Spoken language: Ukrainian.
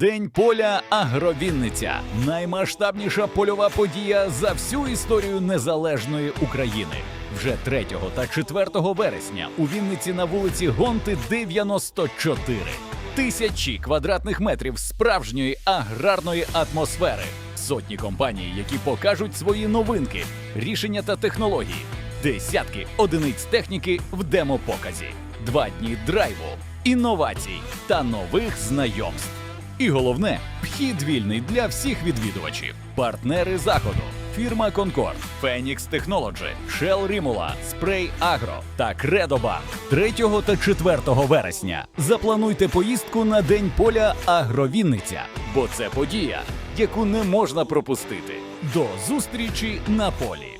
День поля Агровінниця наймасштабніша польова подія за всю історію незалежної України. Вже 3 та 4 вересня у Вінниці на вулиці Гонти 94. Тисячі квадратних метрів справжньої аграрної атмосфери. Сотні компаній, які покажуть свої новинки, рішення та технології. Десятки одиниць техніки в демопоказі. Два дні драйву, інновацій та нових знайомств. І головне, вхід вільний для всіх відвідувачів. Партнери заходу. Фірма Конкорд, Фенікс Технолоджі, Shell Римула, Спрей Агро та Кредобанк 3 та 4 вересня. Заплануйте поїздку на День поля Агровінниця, бо це подія, яку не можна пропустити. До зустрічі на полі.